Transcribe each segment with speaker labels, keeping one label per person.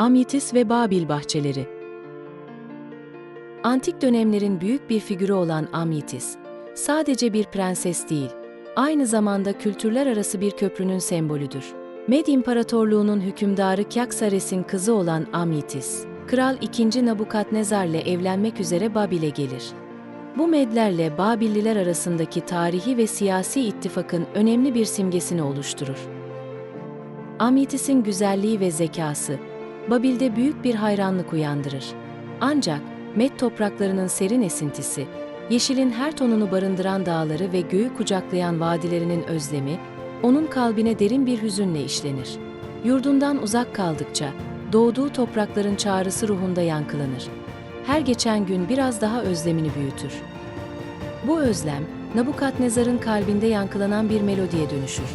Speaker 1: Amitis ve Babil bahçeleri. Antik dönemlerin büyük bir figürü olan Amitis, sadece bir prenses değil, aynı zamanda kültürler arası bir köprünün sembolüdür. Med İmparatorluğu'nun hükümdarı Kyaxares'in kızı olan Amitis, Kral II. Nabukadnezar'le evlenmek üzere Babil'e gelir. Bu Medlerle Babilliler arasındaki tarihi ve siyasi ittifakın önemli bir simgesini oluşturur. Amitis'in güzelliği ve zekası, Babil'de büyük bir hayranlık uyandırır. Ancak Med topraklarının serin esintisi, yeşilin her tonunu barındıran dağları ve göğü kucaklayan vadilerinin özlemi, onun kalbine derin bir hüzünle işlenir. Yurdundan uzak kaldıkça, doğduğu toprakların çağrısı ruhunda yankılanır. Her geçen gün biraz daha özlemini büyütür. Bu özlem, Nabukadnezar'ın kalbinde yankılanan bir melodiye dönüşür.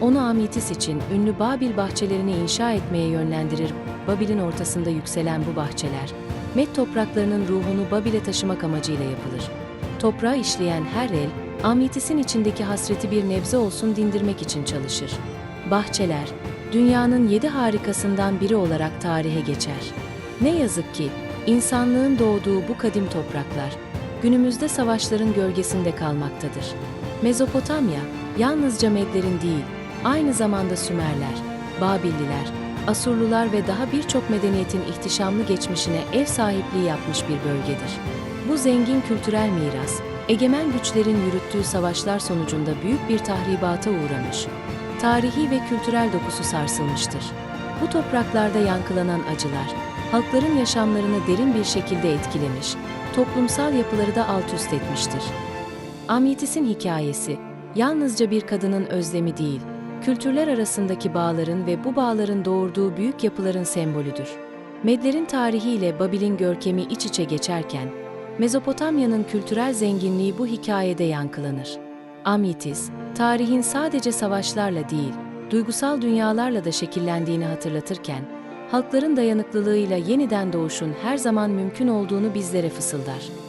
Speaker 1: Onu Amitis için ünlü Babil bahçelerini inşa etmeye yönlendirir. Babil'in ortasında yükselen bu bahçeler, Med topraklarının ruhunu Babil'e taşımak amacıyla yapılır. Toprağı işleyen her el, Amitis'in içindeki hasreti bir nebze olsun dindirmek için çalışır. Bahçeler, dünyanın yedi harikasından biri olarak tarihe geçer. Ne yazık ki, insanlığın doğduğu bu kadim topraklar, günümüzde savaşların gölgesinde kalmaktadır. Mezopotamya, yalnızca Medlerin değil, aynı zamanda Sümerler, Babilliler, Asurlular ve daha birçok medeniyetin ihtişamlı geçmişine ev sahipliği yapmış bir bölgedir. Bu zengin kültürel miras, egemen güçlerin yürüttüğü savaşlar sonucunda büyük bir tahribata uğramış, tarihi ve kültürel dokusu sarsılmıştır. Bu topraklarda yankılanan acılar, halkların yaşamlarını derin bir şekilde etkilemiş, toplumsal yapıları da alt üst etmiştir. Amitis'in hikayesi, yalnızca bir kadının özlemi değil, kültürler arasındaki bağların ve bu bağların doğurduğu büyük yapıların sembolüdür. Medlerin tarihiyle Babil'in görkemi iç içe geçerken, Mezopotamya'nın kültürel zenginliği bu hikayede yankılanır. Amitis, tarihin sadece savaşlarla değil, duygusal dünyalarla da şekillendiğini hatırlatırken, halkların dayanıklılığıyla yeniden doğuşun her zaman mümkün olduğunu bizlere fısıldar.